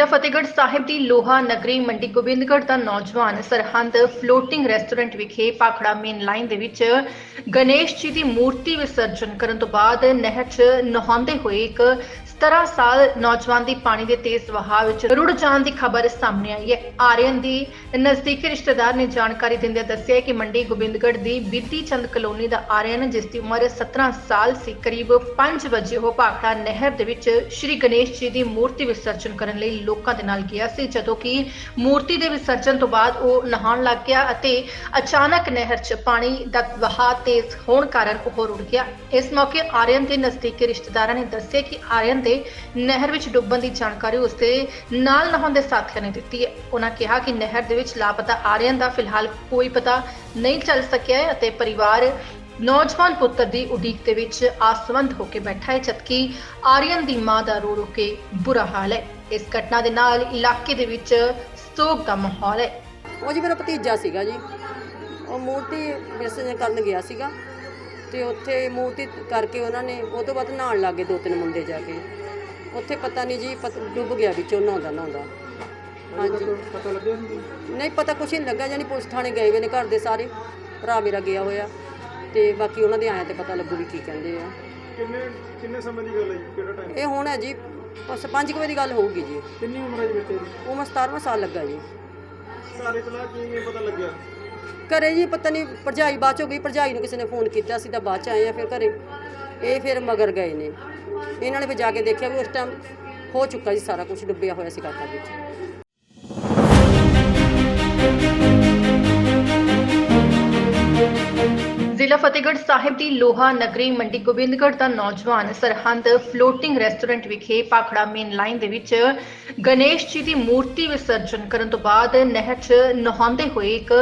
ਜ਼ਿਲ੍ਹਾ ਫਤਿਹਗੜ੍ਹ ਸਾਹਿਬ ਦੀ ਲੋਹਾ ਨਗਰੀ ਮੰਡੀ ਗੋਬਿੰਦਗੜ੍ਹ ਦਾ ਨੌਜਵਾਨ ਸਰਹੰਦ ਫਲੋਟਿੰਗ ਰੈਸਟੋਰੈਂਟ ਵਿਖੇ ਪਾਖੜਾ ਮੇਨ ਲਾਈਨ ਦੇ ਵਿੱਚ ਗਣੇਸ਼ ਜੀ ਦੀ ਮੂਰਤੀ ਵਿਸਰਜਨ ਕਰਨ ਤੋਂ ਬਾਅਦ ਨਹਿਰ 'ਚ ਨਹਾਉਂਦੇ ਹੋਏ ਇੱਕ 17 ਸਾਲ ਨੌਜਵਾਨ ਦੀ ਪਾਣੀ ਦੇ ਤੇਜ਼ ਵਹਾਅ ਵਿੱਚ ਰੁੜ ਜਾਣ ਦੀ ਖਬਰ ਸਾਹਮਣੇ ਆਈ ਹੈ। ਆਰੀਅਨ ਦੀ ਨਜ਼ਦੀਕੀ ਰਿਸ਼ਤੇਦਾਰ ਨੇ ਜਾਣਕਾਰੀ ਦਿੰਦਿਆਂ ਦੱਸਿਆ ਕਿ ਮੰਡੀ ਗੋਬਿੰਦਗੜ੍ਹ ਦੀ ਬੀਤੀ ਚੰਦ ਕਲੋਨੀ ਦਾ ਆਰੀਅਨ, ਜਿਸ ਦੀ ਉਮਰ 17 ਸਾਲ ਸੀ, ਕਰੀਬ 5 ਵਜੇ ਉਹ ਭਾਖੜਾ ਨਹਿਰ ਦੇ ਵਿੱਚ ਸ਼੍ਰੀ ਗਣੇਸ਼ ਜੀ ਦੀ ਮੂਰਤੀ ਵਿਸਰਜਨ ਕਰਨ ਲਈ ਲੋਕਾਂ ਦੇ ਨਾਲ ਗਿਆ ਸੀ, ਜਦੋਂ ਕਿ ਮੂਰਤੀ ਦੇ ਵਿਸਰਜਨ ਤੋਂ ਬਾਅਦ ਉਹ ਨਹਾਉਣ ਲੱਗ ਗਿਆ ਅਤੇ ਅਚਾਨਕ ਨਹਿਰ 'ਚ ਪਾਣੀ ਦਾ ਵਹਾਅ ਤੇਜ਼ ਹੋਣ ਕਾਰਨ ਉਹ ਰੁੜ ਗਿਆ। ਇਸ ਮੌਕੇ ਆਰੀਅਨ ਦੇ ਨਜ਼ਦੀਕੀ ਰਿਸ਼ਤੇਦਾਰਾਂ ਨੇ ਦੱਸਿਆ ਕਿ ਆਰੀਅਨ ਦੇ ਨਹਿਰ ਵਿੱਚ ਡੁੱਬਣ ਦੀ ਜਾਣਕਾਰੀ ਉਸਦੇ ਨਾਲ ਨਹਾਉਂਦੇ ਸਾਥੀਆਂ ਨੇ ਦਿੱਤੀ ਹੈ। ਉਹਨਾਂ ਕਿਹਾ ਕਿ ਨਹਿਰ ਦੇ ਵਿੱਚ ਲਾਪਤਾ ਆਰੀਅਨ ਦਾ ਫਿਲਹਾਲ ਕੋਈ ਪਤਾ ਨਹੀਂ ਚੱਲ ਸਕਿਆ ਹੈ ਅਤੇ ਪਰਿਵਾਰ ਨੌਜਵਾਨ ਪੁੱਤਰ ਦੀ ਉਡੀਕ ਦੇ ਵਿੱਚ ਆਸਵੰਦ ਹੋ ਕੇ ਬੈਠਾ ਹੈ, ਜਦਕਿ ਆਰੀਅਨ ਦੀ ਮਾਂ ਦਾ ਰੋ ਰੋ ਕੇ ਬੁਰਾ ਹਾਲ ਹੈ। ਇਸ ਘਟਨਾ ਦੇ ਨਾਲ ਇਲਾਕੇ ਦੇ ਵਿੱਚ ਸੋਗ ਦਾ ਮਾਹੌਲ ਹੈ। ਉਹ ਜੀ ਮੇਰਾ ਭਤੀਜਾ ਸੀਗਾ ਜੀ। ਉਹ ਮੂਰਤੀ ਵਿਸਰਜਨ ਕਰਨ ਗਿਆ ਸੀਗਾ। ਤੇ ਉੱਥੇ ਮੂਰਤੀ ਕਰਕੇ ਉਹਨਾਂ ਨੇ ਉਹ ਤੋਂ ਬਾਅਦ ਨਹਾਉਣ ਲੱਗੇ ਦੋ ਤਿੰਨ ਮੁੰਡੇ ਜਾ ਕੇ। ਉੱਥੇ ਪਤਾ ਨਹੀਂ ਜੀ ਪਤ ਡੁੱਬ ਗਿਆ ਵਿੱਚੋਂ ਨਹਾਉਂਦਾ ਨਹਾਉਂਦਾ ਹਾਂਜੀ। ਪਤਾ ਲੱਗਿਆ ਸੀ ਨਹੀਂ ਪਤਾ ਕੁਛ ਨਹੀਂ ਲੱਗਾ ਜਾਨੀ ਪੁਲਿਸ ਥਾਣੇ ਗਏ ਹੋਏ ਨੇ ਘਰ ਦੇ ਸਾਰੇ। ਭਰਾ ਮੇਰਾ ਗਿਆ ਹੋਇਆ। ਤੇ ਬਾਕੀ ਉਹਨਾਂ ਦੇ ਆਇਆ ਤੇ ਪਤਾ ਲੱਗੂ ਵੀ ਕੀ ਕਹਿੰਦੇ ਆ। ਕਿੰਨੇ ਕਿੰਨੇ ਸਮੇਂ ਦੀ ਗੱਲ ਹੈ ਜੀ? ਕਿਹੜਾ ਟਾਈਮ ਇਹ ਹੁਣ ਹੈ ਜੀ ਬਸ ਪੰਜ ਕੁ ਵਜੇ ਦੀ ਗੱਲ ਹੋਊਗੀ ਜੀ। ਕਿੰਨੀ ਉਮਰ ਹੈ ਜੀ ਬੱਚੇ ਦੀ? ਉਮਰ 17ਵਾਂ ਸਾਲ ਲੱਗਾ ਜੀ। ਘਰ ਇਤਲਾ ਕਿਵੇਂ ਪਤਾ ਲੱਗਿਆ? ਘਰੇ ਜੀ ਪਤਾ ਨਹੀਂ ਭਰਜਾਈ ਬਾਅਦ ਚ ਹੋ ਗਈ ਭਰਜਾਈ ਨੂੰ ਕਿਸੇ ਨੇ ਫੋਨ ਕੀਤਾ ਸੀ ਤਾਂ ਬਾਅਦ ਚ ਆਏ ਆ ਫਿਰ ਘਰੇ। ਇਹ ਫਿਰ ਮਗਰ ਗਏ ਨੇ। ਇਹਨਾਂ ਨੇ ਫਿਰ ਜਾ ਕੇ ਦੇਖਿਆ ਵੀ ਉਸ ਟਾਈਮ ਹੋ ਚੁੱਕਾ ਜੀ ਸਾਰਾ ਕੁਝ ਡੁੱਬਿਆ ਹੋਇਆ ਸੀ ਕਾਕਾ ਵਿੱਚ। ਜ਼ਿਲ੍ਹਾ ਫਤਿਹਗੜ੍ਹ ਸਾਹਿਬ ਦੀ ਲੋਹਾ ਨਗਰੀ ਮੰਡੀ ਗੋਬਿੰਦਗੜ੍ਹ ਦਾ ਨੌਜਵਾਨ ਸਰਹੰਦ ਫਲੋਟਿੰਗ ਰੈਸਟੋਰੈਂਟ ਵਿਖੇ ਪਾਖੜਾ ਮੇਨ ਲਾਈਨ ਦੇ ਵਿੱਚ ਗਣੇਸ਼ ਜੀ ਦੀ ਮੂਰਤੀ ਵਿਸਰਜਨ ਕਰਨ ਤੋਂ ਬਾਅਦ ਨਹਿਰ 'ਚ ਨਹਾਉਂਦੇ ਹੋਏ ਇੱਕ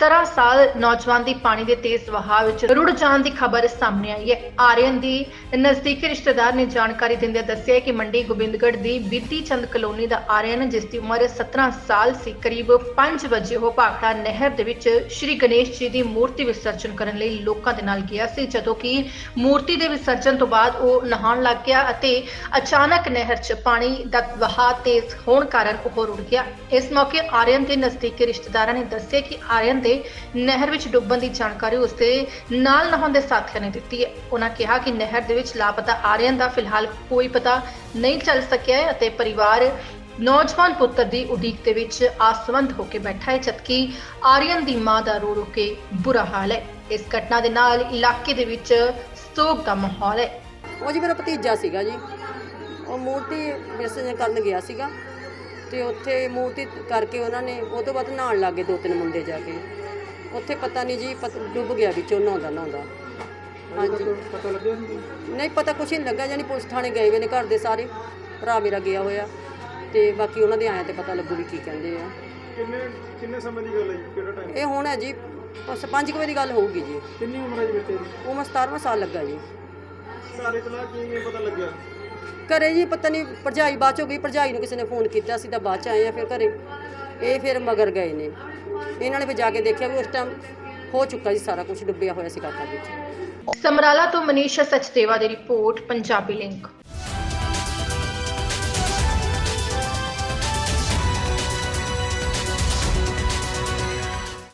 17 ਸਾਲ ਨੌਜਵਾਨ ਦੀ ਪਾਣੀ ਦੇ ਤੇਜ਼ ਵਹਾਅ ਵਿੱਚ ਰੁੜ ਜਾਣ ਦੀ ਖਬਰ ਸਾਹਮਣੇ ਆਈ ਹੈ। ਆਰੀਅਨ ਦੀ ਨਜ਼ਦੀਕੀ ਰਿਸ਼ਤੇਦਾਰ ਨੇ ਜਾਣਕਾਰੀ ਦਿੰਦਿਆਂ ਦੱਸਿਆ ਕਿ ਮੰਡੀ ਗੋਬਿੰਦਗੜ੍ਹ ਦੀ ਬੀਤੀ ਚੰਦ ਕਲੋਨੀ ਦਾ ਆਰੀਅਨ, ਜਿਸ ਦੀ ਉਮਰ 17 ਸਾਲ ਸੀ, ਕਰੀਬ 5 ਵਜੇ ਉਹ ਭਾਖੜਾ ਨਹਿਰ ਦੇ ਵਿੱਚ ਸ਼੍ਰੀ ਗਣੇਸ਼ ਜੀ ਦੀ ਮੂਰਤੀ ਵਿਸਰਜਨ ਕਰਨ ਲਈ ਲੋਕਾਂ ਦੇ ਨਾਲ ਗਿਆ ਸੀ, ਜਦੋਂ ਕਿ ਮੂਰਤੀ ਦੇ ਵਿਸਰਜਨ ਤੋਂ ਬਾਅਦ ਉਹ ਨਹਾਉਣ ਲੱਗ ਗਿਆ ਅਤੇ ਅਚਾਨਕ ਨਹਿਰ 'ਚ ਪਾਣੀ ਦਾ ਵਹਾਅ ਤੇਜ਼ ਹੋਣ ਕਾਰਨ ਉਹ ਰੁੜ ਗਿਆ। ਇਸ ਮੌਕੇ ਆਰੀਅਨ ਦੇ ਨਜ਼ਦੀਕੀ ਰਿਸ਼ਤੇਦਾਰਾਂ ਨੇ ਦੱਸਿਆ ਕਿ ਆਰੀਅਨ ਦੇ ਨਹਿਰ ਵਿੱਚ ਡੁੱਬਣ ਦੀ ਜਾਣਕਾਰੀ ਉਸਦੇ ਨਾਲ ਨਹਾਉਂਦੇ ਸਾਥੀਆਂ ਨੇ ਦਿੱਤੀ ਹੈ। ਉਹਨਾਂ ਕਿਹਾ ਕਿ ਨਹਿਰ ਦੇ ਵਿੱਚ ਲਾਪਤਾ ਆਰੀਅਨ ਦਾ ਫਿਲਹਾਲ ਕੋਈ ਪਤਾ ਨਹੀਂ ਚੱਲ ਸਕਿਆ ਹੈ ਅਤੇ ਪਰਿਵਾਰ ਨੌਜਵਾਨ ਪੁੱਤਰ ਦੀ ਉਡੀਕ ਦੇ ਵਿੱਚ ਆਸਵੰਦ ਹੋ ਕੇ ਬੈਠਾ ਹੈ, ਜਦਕਿ ਆਰੀਅਨ ਦੀ ਮਾਂ ਦਾ ਰੋ ਰੋ ਕੇ ਬੁਰਾ ਹਾਲ ਹੈ। ਇਸ ਘਟਨਾ ਦੇ ਨਾਲ ਇਲਾਕੇ ਦੇ ਵਿੱਚ ਸੋਗ ਦਾ ਮਾਹੌਲ ਹੈ। ਉਹ ਜੀ ਮੇਰਾ ਭਤੀਜਾ ਸੀਗਾ ਜੀ। ਉਹ ਮੂਰਤੀ ਵਿਸਰਜਨ ਕਰਨ ਗਿਆ ਸੀਗਾ। ਤੇ ਉੱਥੇ ਮੂਰਤੀ ਕਰਕੇ ਉਹਨਾਂ ਨੇ ਉਹ ਤੋਂ ਬਾਅਦ ਨਹਾਉਣ ਲੱਗੇ ਦੋ ਤਿੰਨ ਮੁੰਡੇ ਜਾ ਕੇ। ਉੱਥੇ ਪਤਾ ਨਹੀਂ ਜੀ ਪਤ ਡੁੱਬ ਗਿਆ ਵਿੱਚੋਂ ਨਹਾਉਂਦਾ ਨਹਾਉਂਦਾ। ਹਾਂਜੀ। ਪਤਾ ਲੱਗਿਆ ਸੀ ਨਹੀਂ ਪਤਾ ਕੁਛ ਨਹੀਂ ਲੱਗਾ ਜਾਨੀ ਪੁਲਿਸ ਥਾਣੇ ਗਏ ਹੋਏ ਨੇ ਘਰ ਦੇ ਸਾਰੇ। ਭਰਾ ਮੇਰਾ ਗਿਆ ਹੋਇਆ। ਤੇ ਬਾਕੀ ਉਹਨਾਂ ਦੇ ਆਇਆ ਤੇ ਪਤਾ ਲੱਗੂ ਵੀ ਕੀ ਕਹਿੰਦੇ ਆ। ਕਿੰਨੇ ਕਿੰਨੇ ਸਮੇਂ ਦੀ ਗੱਲ ਹੈ ਜੀ? ਕਿਹੜਾ ਟਾਈਮ ਇਹ ਹੁਣ ਹੈ ਜੀ ਬਸ ਪੰਜ ਕੁ ਵਜੇ ਦੀ ਗੱਲ ਹੋਊਗੀ ਜੀ। ਕਿੰਨੀ ਉਮਰ ਹੈ ਜੀ ਬੱਚੇ ਦੀ? ਉਮਰ 17ਵਾਂ ਸਾਲ ਲੱਗਾ ਜੀ। ਘਰ ਇਤਲਾ ਕਿਵੇਂ ਪਤਾ ਲੱਗਿਆ? ਘਰੇ ਜੀ ਪਤਾ ਨਹੀਂ ਭਰਜਾਈ ਬਾਅਦ ਚ ਹੋ ਗਈ ਭਰਜਾਈ ਨੂੰ ਕਿਸੇ ਨੇ ਫੋਨ ਕੀਤਾ ਅਸੀਂ ਤਾਂ ਬਾਅਦ ਚ ਆਏ ਆ ਫਿਰ ਘਰੇ। ਇਹ ਫਿਰ ਮਗਰ ਗਏ ਨੇ। ਇਹਨਾਂ ਨੇ ਫਿਰ ਜਾ ਕੇ ਦੇਖਿਆ ਵੀ ਉਸ ਟਾਈਮ ਹੋ ਚੁੱਕਾ ਜੀ ਸਾਰਾ ਕੁਝ ਡੁੱਬਿਆ ਹੋਇਆ ਸੀ ਕਾਕਾ ਵਿੱਚ। ਸਮਰਾਲਾ ਤੋਂ ਮਨੀਸ਼ਾ ਸਚਦੇਵਾ ਦੀ ਰਿਪੋਰਟ, ਪੰਜਾਬੀ ਲਿੰਕ।